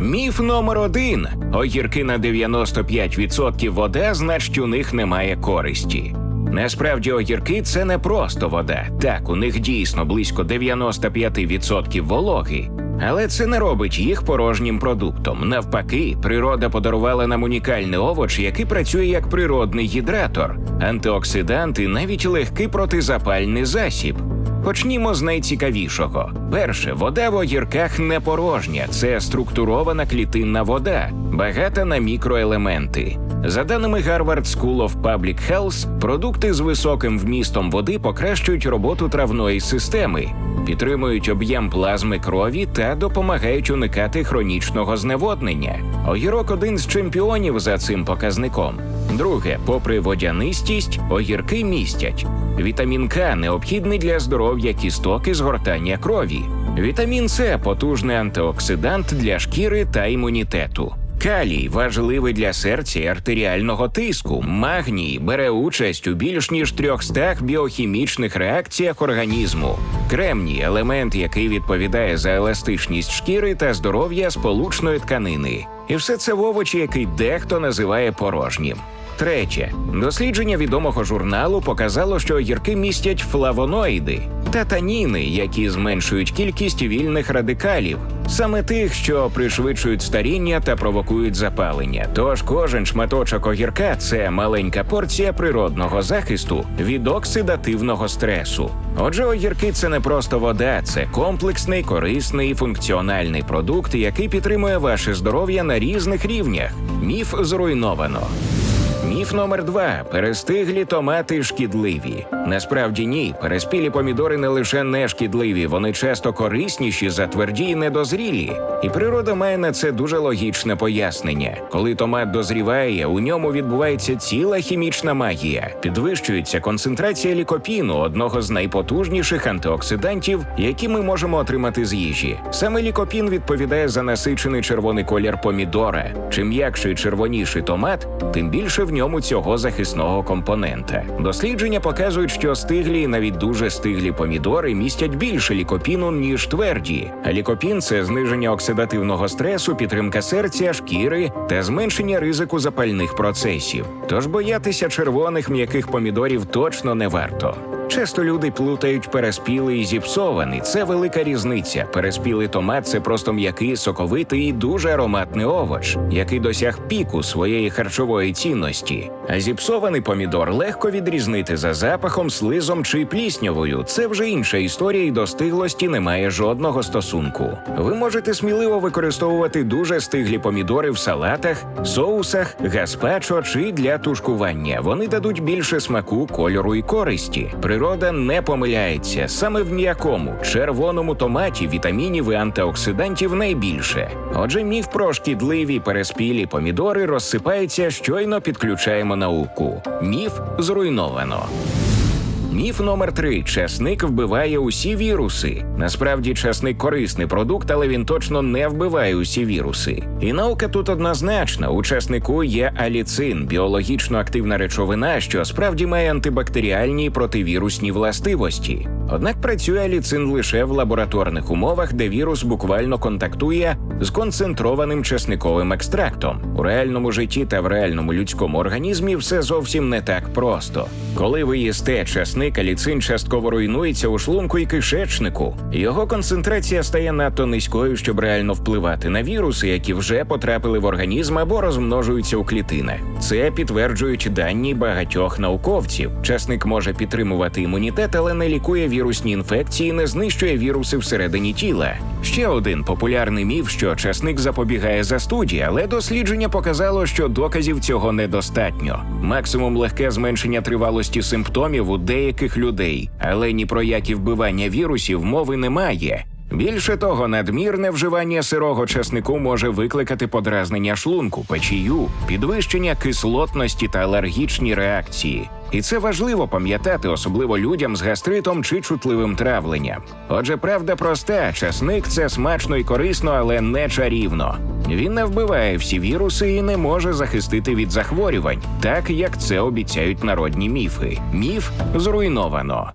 Міф номер один: огірки на 95% вода, значить у них немає користі. Насправді огірки це не просто вода. Так, у них дійсно близько 95% вологи. Але це не робить їх порожнім продуктом. Навпаки, природа подарувала нам унікальний овоч, який працює як природний гідратор, антиоксидант і навіть легкий протизапальний засіб. Почнімо з найцікавішого. Перше, вода в огірках не порожня, це структурована клітинна вода, багата на мікроелементи. За даними Harvard School of Public Health, продукти з високим вмістом води покращують роботу травної системи, підтримують об'єм плазми крові та допомагають уникати хронічного зневоднення. Огірок один з чемпіонів за цим показником. Друге, попри водянистість, огірки містять вітамін К необхідний для здоров'я кісток і згортання крові. Вітамін С потужний антиоксидант для шкіри та імунітету. Калій важливий для серця і артеріального тиску. Магній бере участь у більш ніж 300 біохімічних реакціях організму. Кремній елемент, який відповідає за еластичність шкіри та здоров'я сполучної тканини. І все це в овочі, який дехто називає порожнім. Третє дослідження відомого журналу показало, що огірки містять флавоноїди та таніни, які зменшують кількість вільних радикалів, саме тих, що пришвидшують старіння та провокують запалення. Тож кожен шматочок огірка це маленька порція природного захисту від оксидативного стресу. Отже, огірки це не просто вода, це комплексний, корисний функціональний продукт, який підтримує ваше здоров'я на різних рівнях. Міф зруйновано. Міф номер два: перестиглі томати шкідливі. Насправді ні, переспілі помідори не лише не шкідливі, вони часто корисніші за тверді і недозрілі. І природа має на це дуже логічне пояснення. Коли томат дозріває, у ньому відбувається ціла хімічна магія. Підвищується концентрація лікопіну, одного з найпотужніших антиоксидантів, які ми можемо отримати з їжі. Саме лікопін відповідає за насичений червоний колір помідора. Чим м'якший червоніший томат, тим більше в ньому цього захисного компонента. Дослідження показують, що стиглі навіть дуже стиглі помідори містять більше лікопіну, ніж тверді. Лікопін це зниження оксидативного стресу, підтримка серця, шкіри та зменшення ризику запальних процесів. Тож боятися червоних м'яких помідорів точно не варто. Часто люди плутають переспілий і зіпсований. Це велика різниця. Переспілий томат це просто м'який, соковитий і дуже ароматний овоч, який досяг піку своєї харчової цінності. А зіпсований помідор легко відрізнити за запахом, слизом чи пліснявою. Це вже інша історія, і до стиглості немає жодного стосунку. Ви можете сміливо використовувати дуже стиглі помідори в салатах, соусах, гаспачо чи для тушкування. Вони дадуть більше смаку, кольору і користі. Природа не помиляється. Саме в м'якому червоному томаті вітамінів і антиоксидантів найбільше. Отже, міф про шкідливі переспілі помідори розсипається, щойно підключаємо науку. Міф зруйновано. Міф номер три: часник вбиває усі віруси. Насправді, часник корисний продукт, але він точно не вбиває усі віруси. І наука тут однозначна: у часнику є аліцин, біологічно активна речовина, що справді має антибактеріальні і противірусні властивості. Однак працює аліцин лише в лабораторних умовах, де вірус буквально контактує з концентрованим часниковим екстрактом. У реальному житті та в реальному людському організмі все зовсім не так просто. Коли ви їсте часник, аліцин частково руйнується у шлунку і кишечнику. Його концентрація стає надто низькою, щоб реально впливати на віруси, які вже потрапили в організм або розмножуються у клітинах. Це підтверджують дані багатьох науковців. Часник може підтримувати імунітет, але не лікує вірусні інфекції, не знищує віруси всередині тіла. Ще один популярний міф, що часник запобігає застуді, але дослідження показало, що доказів цього недостатньо. Максимум легке зменшення тривалості симптомів у деяких людей, але ні про які вбивання вірусів мови немає. Більше того, надмірне вживання сирого часнику може викликати подразнення шлунку, печію, підвищення кислотності та алергічні реакції. І це важливо пам'ятати, особливо людям з гастритом чи чутливим травленням. Отже, правда проста: часник це смачно і корисно, але не чарівно. Він не вбиває всі віруси і не може захистити від захворювань, так як це обіцяють народні міфи. Міф зруйновано.